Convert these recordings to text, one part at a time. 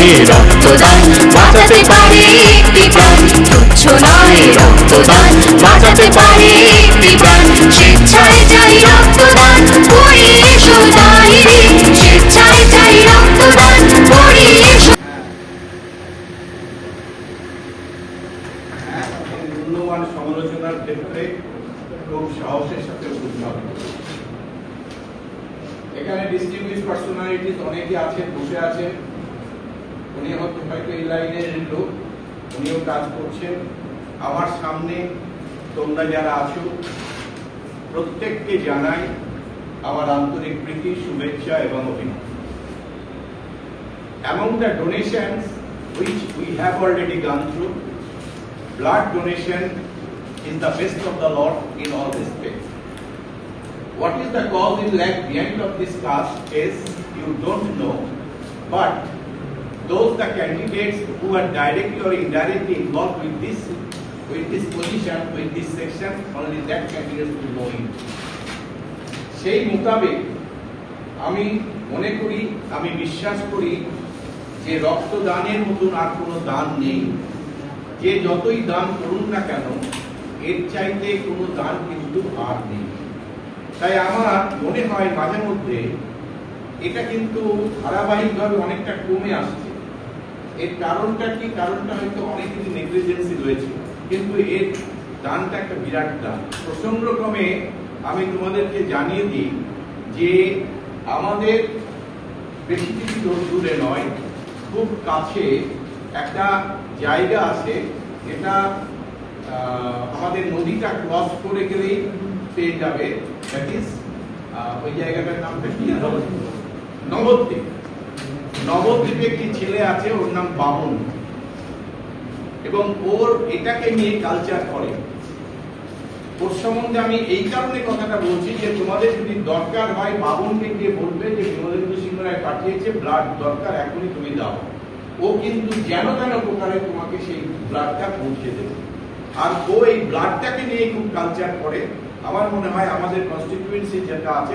নয় রক্তদান বাঁচাতে পারে একটি প্রাণ তুচ্ছ নয় রক্তদান বাঁচাতে পারে একটি প্রাণ স্বেচ্ছায় চাই রক্তদান করি এসো দিন স্বেচ্ছায় চাই রক্তদান করি মূল্যবান সমালোচনার ক্ষেত্রে খুব সাহসের সাথে বুঝতে এখানে ডিস্ট্রিবিউট পার্সোনালিটিস অনেকে আছেন, বসে আছেন। উনি হয়তো এই লাইনের লোক উনিও কাজ করছেন আমার সামনে তোমরা যারা আছো প্রত্যেককে জানাই আমার আন্তরিক প্রীতি শুভেচ্ছা এবং অভিনন্দন Among the donations which we have already gone through, blood donation is the best of the lot in all respects. What is the cause in lag behind of this task is you don't know, but those the candidates who are directly or indirectly involved with this with this position, with this section, only that candidates will know it. সেই মোতাবেক আমি মনে করি আমি বিশ্বাস করি যে রক্তদানের মতন আর কোনো দান নেই যে যতই দান করুন না কেন এর চাইতে কোনো দান কিন্তু আর নেই তাই আমার মনে হয় মাঝে মধ্যে এটা কিন্তু ধারাবাহিকভাবে অনেকটা কমে আসছে এর কারণটা কি? কারণটা হয়তো অনেক কিছু নেগলিজেন্সি রয়েছে। কিন্তু এর দানটা একটা বিরাট দান। প্রসঙ্গক্রমে আমি তোমাদেরকে জানিয়ে দিই যে আমাদের বেশি কিছু দূর দূরে নয়, খুব কাছে একটা জায়গা আছে। যেটা আমাদের নদীটা ক্রস করে গেলেই পেয়ে যাবে। দ্যাট ইজ ওই জায়গাটার নামটা কি? নবদ্বীপ। নবদ্বীপে একটি ছেলে আছে, ওর নাম বামন। এবং ওর এটাকে নিয়ে কালচার করে। ওর সম্বন্ধে আমি এই কারণে কথাটা বলছি যে, তোমাদের যদি দরকার হয় বাবনকে গিয়ে বলবে যে বিমলেন্দু সিংহ রায় পাঠিয়েছে ব্লাড দরকার, এখনই তুমি দাও। ও কিন্তু যেন তেন প্রকারে তোমাকে সেই ব্লাডটা পৌঁছে দেবে। আর ও এই ব্লাডটাকে নিয়ে খুব কালচার করে। আমার মনে হয় আমাদের কনস্টিটিউয়েন্সি যেটা আছে,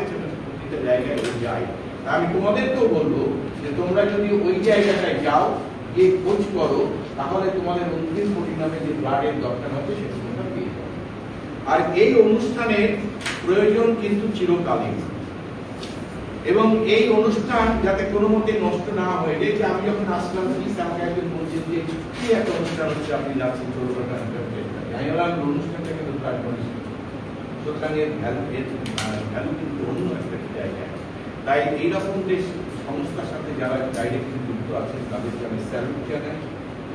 সেটা জায়গায় যায়। আমি তোমাদেরকেও বলব যে তোমরা যদি ওই জায়গাটায় যাও, গিয়ে খোঁজ করো, তাহলে তোমাদের অন্তিম পরিণামে যে ব্লাডের দরকার হবে সেটা তোমরা পেয়ে যাবে। আর এই অনুষ্ঠানের প্রয়োজন কিন্তু চিরকালীন। এবং এই অনুষ্ঠান যাতে কোনো মতে নষ্ট না হয়ে যায় যে আমি যখন আসলাম প্লিজ আমাকে একজন বলছেন যে, কি একটা অনুষ্ঠান হচ্ছে, আপনি যাচ্ছেন ষোলোটা আমি বললাম অনুষ্ঠানটা কিন্তু সুতরাং এর ভ্যালু ভ্যালু কিন্তু অন্য একটা জায়গায় তাই এইরকম যে সংস্থার সাথে যারা ডাইরেক্টলি যুক্ত আছে, তাদেরকে আমি স্যালুট জানাই,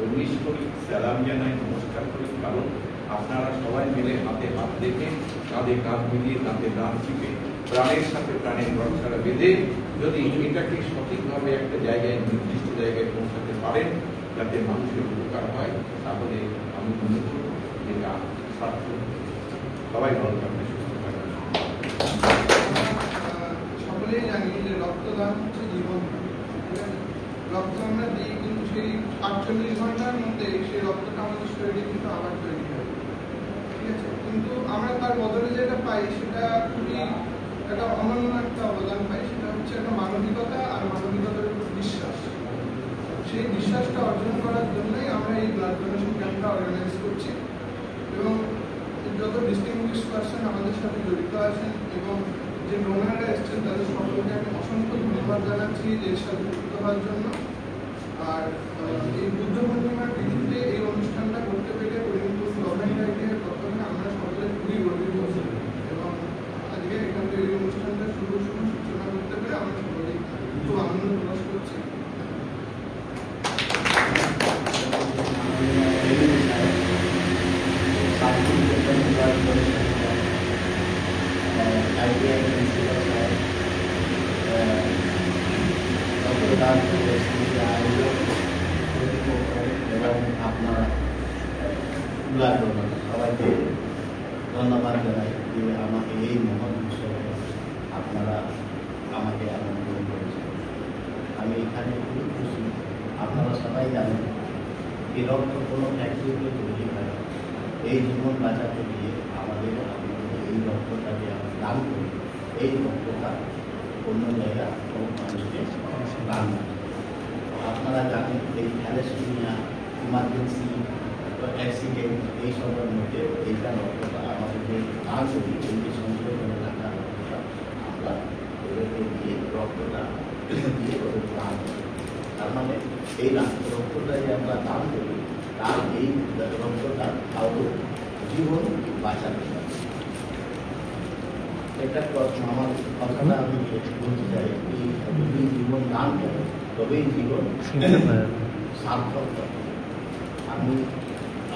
উনিশ করি স্যালাম জানাই, নমস্কার করি, কারণ আপনারা সবাই মিলে হাতে হাত রেখে কাঁধে কাঁধ মিলিয়ে কাঁধে দাঁত চিপে প্রাণের সাথে প্রাণের রক্ষাটা বেঁধে যদি এটাকে সঠিকভাবে একটা জায়গায়, নির্দিষ্ট জায়গায় পৌঁছাতে পারেন, যাতে মানুষের উপকার হয়, তাহলে আমি মনে করব এটা সার্থক। সবাই ভালো থাকবে সুস্থ থাকবে সকলেই জানি যে রক্তদান হচ্ছে জীবন। রক্ত আমরা দিই কিন্তু সেই আটচল্লিশ ঘণ্টার মধ্যে সেই রক্তটা আমাদের শরীরে কিন্তু আবার তৈরি হয়। ঠিক আছে? কিন্তু আমরা তার বদলে যেটা পাই, সেটা খুবই একটা অনন্য একটা অবদান পাই, সেটা হচ্ছে একটা মানবিকতা আর মানবিকতার উপর বিশ্বাস। সেই বিশ্বাসটা অর্জন করার জন্যই আমরা এই ব্লাড ডোনেশন ক্যাম্পটা অর্গানাইজ করছি। এবং যত ডিস্টিংগুইশ পার্সন আমাদের সাথে জড়িত আছেন এবং যে ডোনাররা এসছেন, তাদের সকলকে আমি অসংখ্য ধন্যবাদ জানাচ্ছি এর সাথে যুক্ত হওয়ার জন্য। আর এই বুদ্ধ পূর্ণিমার তিথিতে এই অনুষ্ঠানটা করতে পেরে করিমপুর গভর্নমেন্ট আইডিয়ার তত্ত্বাবধানে আমরা সকলে খুবই গর্বিত এবং আজকে এখান থেকে এই অনুষ্ঠানটা শুরু শুরু সূচনা করতে পেরে আমরা সকলেই খুব আনন্দ প্রকাশ করছি এবং আপনার সবাইকে ধন্যবাদ জানাই যে আমাকে এই মহৎ উৎসবে আপনারা আমাকে আমন্ত্রণ করেছেন আমি এখানে খুবই খুশি আপনারা সবাই জানেন এই রক্ত কোনো ফ্যাক্টরিতে তৈরি হয়। এই জীবন বাঁচাতে গিয়ে আমাদের এই রক্তটাকে আমরা দান করি, এই রক্তটা অন্য জায়গা কোনো মানুষকে দান আপনারা জানেন, এই থ্যালেসেমিয়া, ইমার্জেন্সি, অ্যাক্সিডেন্ট, এই সবের মধ্যে এইটা রক্তটা আমাদের যে দান করি এই সঞ্চয় করে রাখা রক্তটা আমরা ওদেরকে দিয়ে রক্তটা দিয়ে ওদের দান করি তার মানে এই রক্তটা যে আমরা দান করি, তার এই রক্তটা কাউকে জীবন বাঁচাতে পারে এটা আমার কথাটা আমি বলতে চাই যদি জীবন দান করে তবেই জীবন সার্থক আমি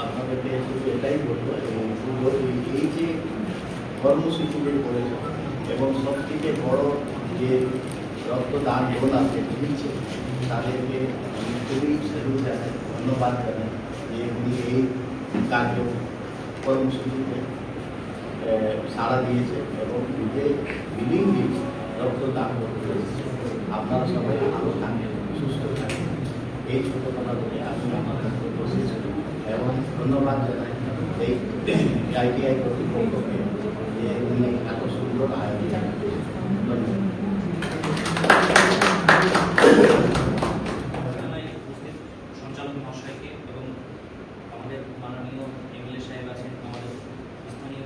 আপনাদেরকে শুধু এটাই বলব এই- যে কর্মসূচিগুলো করেছে এবং সব থেকে বড় যে রক্তদান ডোনার যে দিচ্ছে তাদেরকে খুবই স্যালুট জানাই ধন্যবাদ জানাই যে উনি এই কার্য কর্মসূচিতে সাড়া দিয়েছে এবং নিজে বিলিংলি রক্তদান করতে। আপনারা সবাই ভালো থাকেন সুস্থ থাকেন এই ছোট কথা বলে আমি আমার বক্তব্য শেষ এবং ধন্যবাদ জানাই এই আইটিআই কর্তৃপক্ষকে যে উনি এত সুন্দর আয়োজন ধন্যবাদ। মহাশয়কে এবং আমাদের মাননীয় এমএলএ সাহেব আছেন, আমাদের স্থানীয়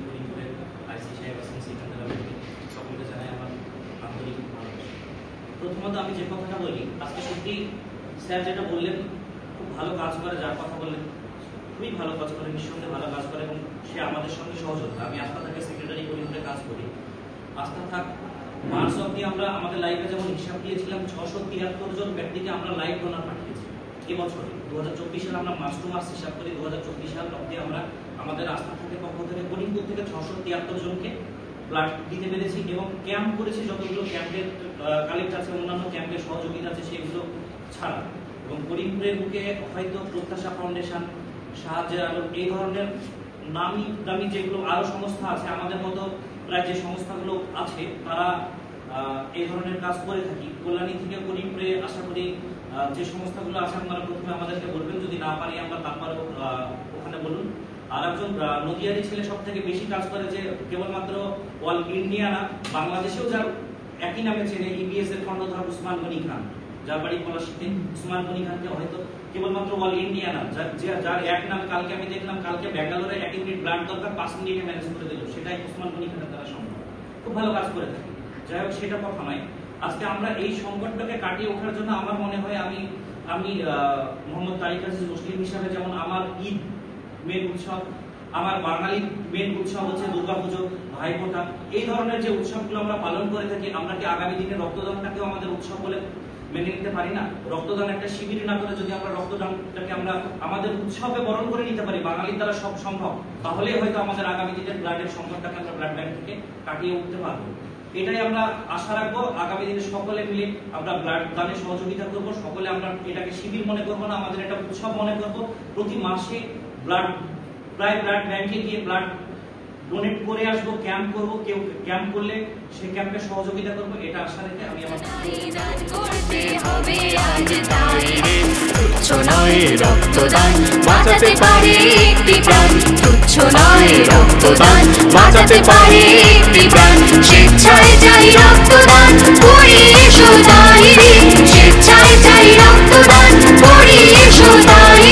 আইসি সাহেব আছেন সকলকে জানাই আমার প্রথমত আমি যে কথাটা বলি, আজকে সত্যি স্যার যেটা বললেন, খুব ভালো কাজ করে, যার কথা বললেন, খুবই ভালো কাজ করে, নিঃসন্দেহে ভালো কাজ করে, এবং সে আমাদের সঙ্গে সহযোগিতা আমি আস্থা থাকে সেক্রেটারি পরিবারে কাজ করি। আস্থা থাক। মার্চ অব্দি আমরা আমাদের লাইভে যেমন হিসাব দিয়েছিলাম, ছশো তিয়াত্তর জন ব্যক্তিকে আমরা লাইভ ডোনার পাঠিয়েছি এবছরে দু হাজার চব্বিশ সালে আমরা মার্চ টু মার্চ হিসাব করি দু হাজার চব্বিশ সাল অব্দি আমরা আমাদের আস্থা থেকে পক্ষ থেকে করিমপুর থেকে ছশো তিয়াত্তর জনকে ব্লাড দিতে পেরেছি এবং ক্যাম্প করেছি যতগুলো ক্যাম্পের কালেক্ট আছে, অন্যান্য ক্যাম্পের সহযোগিতা আছে, সেগুলো ছাড়া। এবং করিমপুরের বুকে হয়তো প্রত্যাশা ফাউন্ডেশন সাহায্যের আলো, এই ধরনের নামি দামি যেগুলো আরও সংস্থা আছে, আমাদের মতো প্রায় যে সংস্থাগুলো আছে, তারা এই ধরনের কাজ করে থাকি। কল্যাণী থেকে করিমপুরে আশা করি যে সংস্থাগুলো আছে, আপনারা প্রথমে আমাদেরকে বলবেন। যদি না পারি, আমরা তারপরেও ওখানে বলুন। আর একজন নদিয়ারি ছেলে সব থেকে বেশি কাজ করে যে কেবলমাত্র অল ইন্ডিয়া না, বাংলাদেশেও যার একই নামে চেনে ইবিএস এর খণ্ডধর উসমান গনি খান। যার বাড়ি পলাশিতে উসমান গনি খানকে হয়তো কেবলমাত্র অল ইন্ডিয়া না, যার যার এক নাম কালকে আমি দেখলাম, কালকে ব্যাঙ্গালোরে এক ইউনিট ব্লাড দরকার, পাঁচ মিনিটে ম্যানেজ করে দিল। সেটাই উসমান গনি খানের দ্বারা সম্ভব। খুব ভালো কাজ করে থাকে যাই হোক, সেটা কথা নয়। আজকে আমরা এই সংকটটাকে কাটিয়ে ওঠার জন্য আমার মনে হয় আমি আমি মোহাম্মদ তারিক আজিজ মুসলিম হিসাবে যেমন আমার ঈদ মেন উৎসব, আমার বাঙালির মেন উৎসব হচ্ছে দুর্গাপুজো, ভাইফোঁটা। এই ধরনের যে উৎসবগুলো আমরা পালন করে থাকি, আমরা কি আগামী দিনে রক্তদানটাকেও আমাদের উৎসব বলে মেনে নিতে পারি না। রক্তদান একটা শিবির না করে যদি আমরা রক্তদানটাকে আমরা আমাদের উৎসবে বরণ করে নিতে পারি, বাঙালির দ্বারা সব সম্ভব, তাহলে হয়তো আমাদের আগামী দিনের ব্লাডের সংকটটাকে আমরা ব্লাড ব্যাংক থেকে কাটিয়ে উঠতে পারব। এটাই আমরা আশা রাখব। আগামী দিনে সকলে মিলে আমরা ব্লাড দানে সহযোগিতা করব। সকলে আমরা এটাকে শিবির মনে করব না, আমাদের একটা উৎসব মনে করব। প্রতি মাসে ব্লাড, প্রায় ব্লাড ব্যাংকে গিয়ে ব্লাড ডোনেট করে আসব ক্যাম্প করব, কেউ ক্যাম্প করলে সেই ক্যাম্পে সহযোগিতা করব, এটা আশা রেখে আমি আমার তুচ্ছ নয় রক্তদান, বাঁচাতে পারে একটি প্রাণ। রক্তদান স্বেচ্ছায় চাই রক্তদান করি এসো তাই রে স্বেচ্ছায় চাই রক্তদান করি এসো তাই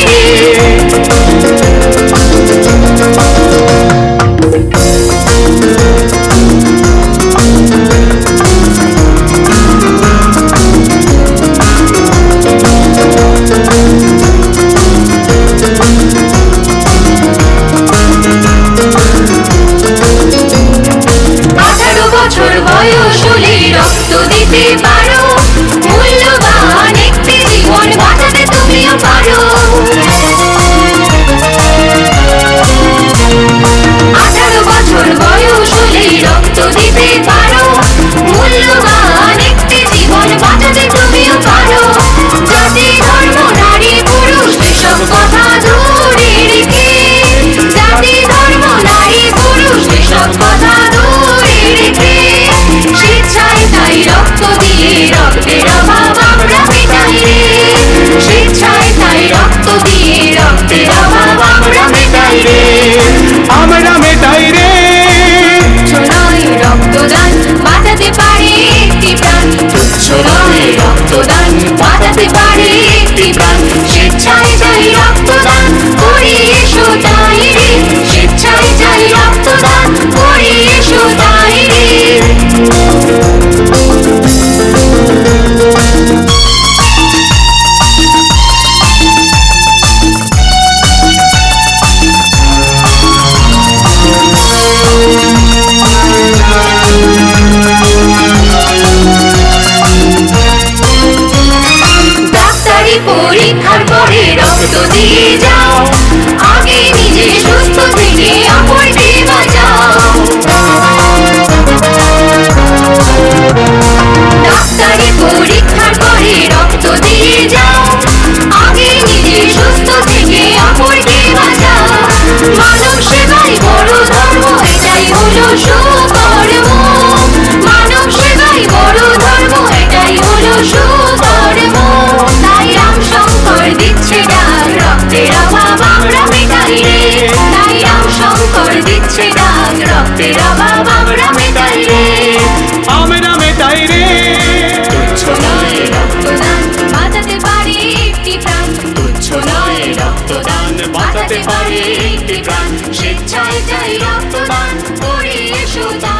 মেটাই মানব সেবাই বড় ধর্ম এটাই হলো সুকর্ম। মানব সেবাই বড় ধর্ম এটাই হলো সুকর্ম। তাই রাম শঙ্কর দিচ্ছে ডাক রক্তের অভাব আমরা মেটাই রে। তাই রাম শঙ্কর দিচ্ছে ডাক রক্তের অভাব আমরা মেটাই রে। আমরা মেটাই রে। তুচ্ছ স্বেচ্ছায় চাই রক্তদান করে এসো দান